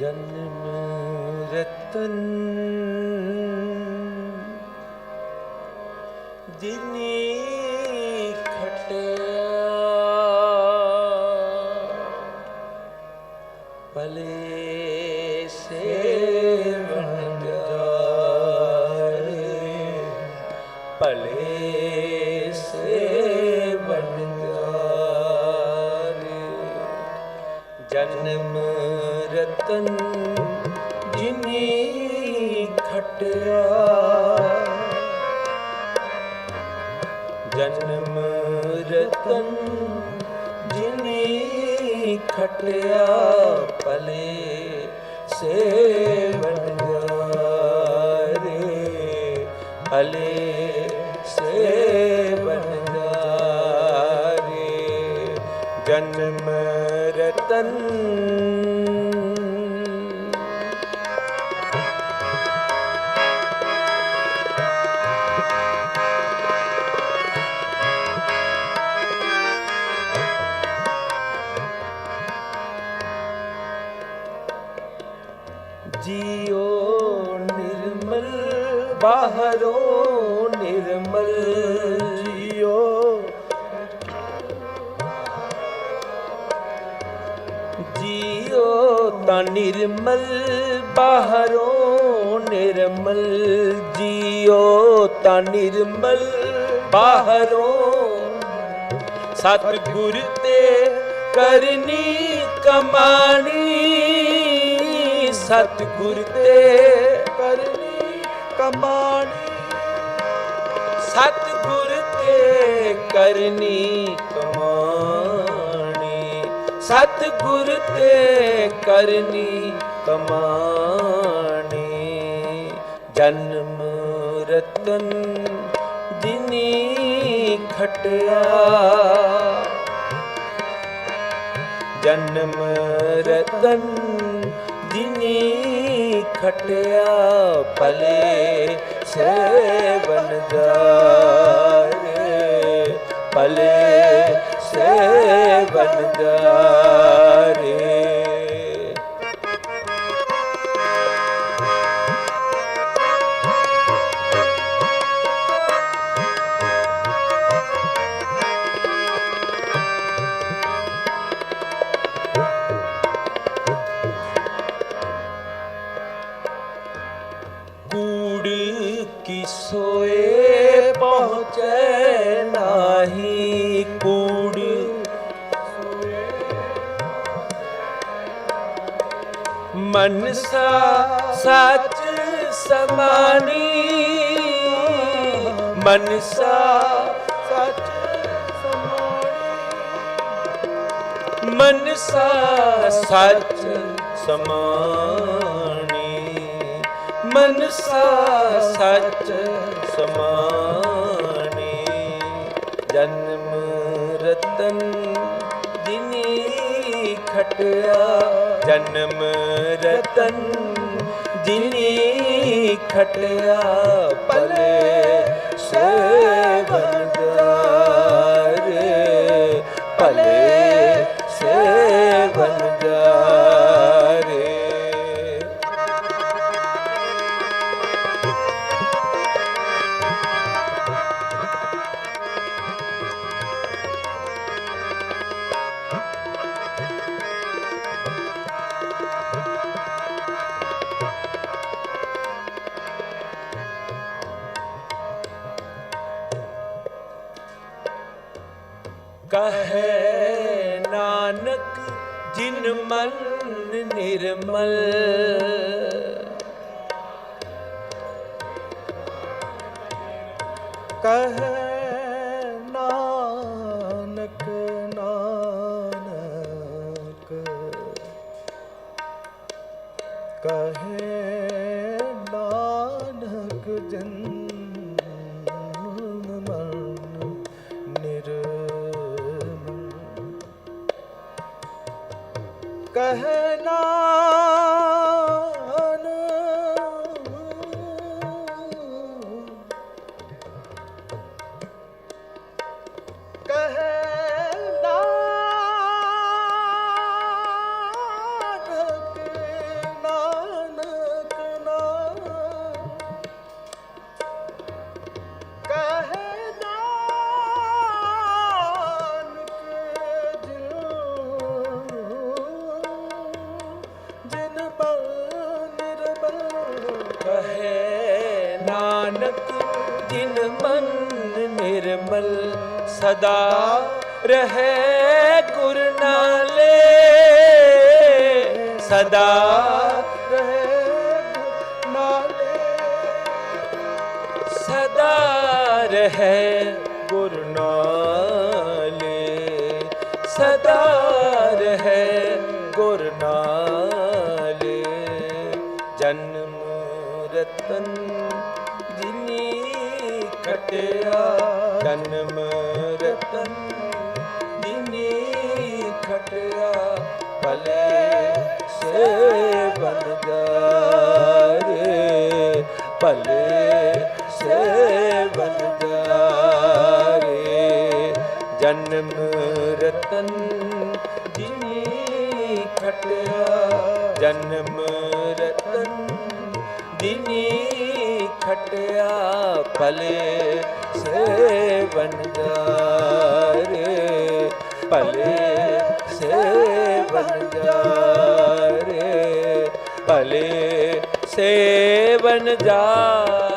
ਜਨਮ ਰਤਨ। ਜਿਨੀ ਖਟਿਆ ਭਲੇ ਸੇਵਨ ਜਾਰੇ ਭਲੇ ਸੇਵਨ ਜਾਰੇ। ਜਨਮ ਰਤਨ ਜਿਨੀ ਖਟਿਆ। ਜਨਮ ਰਤਨ ਜਿਨੀ ਖਟਿਆ ਪਲੇ ਸੇਵਨ ਜਾਰੇ ਭਲੇ ਸੇਵਨ ਜਾਰੇ ਜਨਮ ਰਤਨ ਬਾਹਰੋਂ ਨਿਰਮਲ ਜੀਓ। ਜੀਓ ਤਾਂ ਨਿਰਮਲ, ਬਾਹਰੋਂ ਨਿਰਮਲ ਜੀਓ ਤਾਂ ਨਿਰਮਲ, ਬਾਹਰੋਂ। ਸਤਿਗੁਰ ਤੇ ਕਰਨੀ ਕਮਾਣੀ, ਸਤਿਗੁਰ ਤੇ ਕਰਨੀ ਕਮਾਣੀ। ਸਤਿਗੁਰ ਤੇ ਕਰਨੀ ਕਮਾਣੀ। ਸਤਿਗੁਰ ਤੇ ਕਰਨੀ ਕਮਾਣੀ। ਜਨਮ ਰਤਨ ਦਿਨੀ ਖਟਿਆ। ਜਨਮ ਰਤਨ ਜਿਨੀ ਖਟਿਆ ਭਲੇ ਸੇਵਨ ਜਾਰੇ ਭਲੇ ਸੇਵਨ ਜਾਰੇ ਕੀ ਸੋਏ ਪਹੁੰਚੈ ਨਾਹੀ ਕੂੜ। ਮਨਸਾ ਸੱਚ ਸਮਾਨੀ। ਮਨਸਾ ਸੱਚ ਸਮਾਨੀ। ਮਨਸਾ ਸੱਚ ਸਮਾਣੀ ਮਨਸਾ ਸੱਚ ਸਮਾਣੀ। ਜਨਮ ਰਤਨ ਜਿਨੀ ਖਟਿਆ। ਜਨਮ ਰਤਨ ਜਿਨੀ ਖਟਿਆ। ਪਲੇ ਸੇਵਨ ਪਲੇ ਭਲੇ ਕਹੇ ਨਾਨਕ ਜਿਨ ਮਨ ਨਿਰਮਲ। ਕਹੈ ਨਾਨਕ ਨਾਨਕ। ਕਹੈ ਨਾਨਕ ਜਨ ਕਹੈ ਨਿਰਮਲ ਸਦਾ ਰਹੇ ਗੁਰ ਨਾਲੇ ਸਦਾ ਰਹੇ ਨਾਲੇ ਸਦਾ ਰਹੇ ਗੁਰ ਨਾਲੇ ਸਦਾ ਰਹੇ ਗੁਰ ਨਾਲੇ ਜਨਮ ਰਤਨ ਜਿਨੀ ਖਟਿਆ ਜਨਮ ਰਤਨ ਜਿਨੀ ਖਟਿਆ, ਭਲੇ ਸੇ ਬਨ ਜਾਰੇ ਭਲੇ ਸੇ ਬਨ ਜਨਮ ਰਤਨ ਜਿਨੀ ਖਟਿਆ, ਜਨਮ ਰਤਨ ਦਿਨੀ ਖਟਿਆ ਭਲੇ ਸੇ ਬਨ ਜਾਰੇ ਭਲੇ ਸੇ ਜਾਰੇ ਭਲੇ ਸੇ ਬਨ ਜਾ